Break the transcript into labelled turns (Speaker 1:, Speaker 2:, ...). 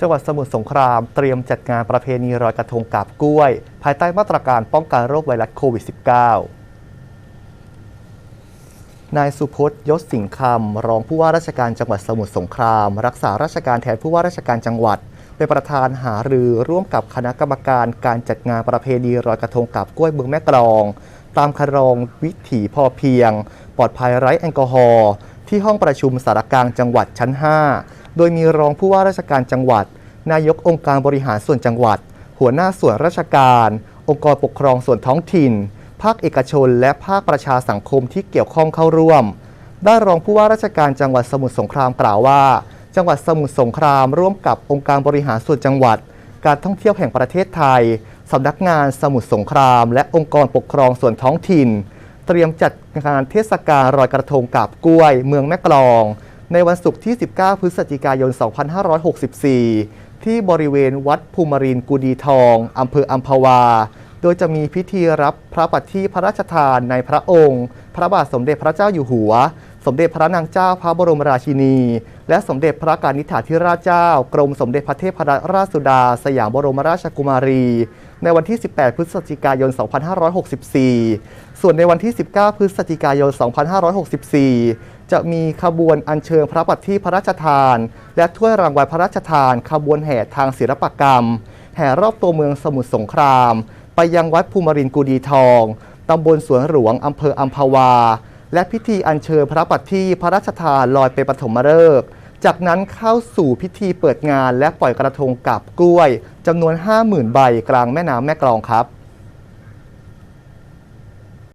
Speaker 1: จังหวัดสมุทรสงครามเตรียมจัดงานประเพณีลอยกระทงกาบกล้วย ภายใต้มาตรการป้องกันโรคไวรัสโควิด -19 นายสุพจน์ยศสิงห์คำรองผู้ว่าราชการจังหวัดสมุทรสงคราม รักษาราชการแทนผู้ว่าราชการจังหวัด เป็นประธานหารือร่วมกับคณะกรรมการการจัดงานประเพณีลอยกระทงกาบกล้วยเมืองแม่กลอง ตามครองวิถีพอเพียง ปลอดภัยไร้แอลกอฮอล์ที่ห้องประชุมสารกลางจังหวัดชั้น 5 โดยมีรองผู้ว่าราชการจังหวัด นายกองค์การบริหารส่วนจังหวัด หัวหน้าส่วนราชการ องค์กรปกครองส่วนท้องถิ่น ภาคเอกชน และภาคประชาสังคมที่เกี่ยวข้องเข้าร่วม ด้านรองผู้ว่าราชการจังหวัดสมุทรสงครามกล่าวว่า จังหวัดสมุทรสงครามร่วมกับองค์การบริหารส่วนจังหวัด การท่องเที่ยวแห่งประเทศไทยสำนักงานสมุทรสงคราม และองค์กรปกครองส่วนท้องถิ่น เตรียมจัดงานเทศกาลลอยกระทงกาบกล้วย เมืองแม่กลอง ในวันศุกร์ที่ 19 พฤศจิกายน 2564 ที่บริเวณวัดภูมิรินกุดีทองอำเภออัมพวา โดยจะมีพิธีรับพระปัททีพระราชทานในพระองค์ พระบาทสมเด็จพระเจ้าอยู่หัว สมเด็จพระนางเจ้าพระบรมราชินี และสมเด็จพระกานิษฐาธิราชเจ้า กรมสมเด็จพระเทพรราชสุดา สยามบรมราชกุมารี ในวันที่ 18 พฤศจิกายน 2564 ส่วนในวันที่ 19 พฤศจิกายน 2564 จะมีขบวนอัญเชิญพระปัตทีพระราชทาน และถ้วยรางวัลพระราชทาน ขบวนแห่ทางศิลปกรรม แห่รอบตัวเมืองสมุทรสงคราม ไปยังวัดภูมิรินกุดีทองตำบลสวนหลวงอำเภออัมพวา และพิธีอัญเชิญพระปัตทีพระราชทานลอยเป็นปฐมฤกษ์จากนั้นเข้าสู่พิธีเปิดงานและปล่อยกระทงกับกล้วยจำนวน 50,000 ใบกลางแม่น้ำแม่กลองครับ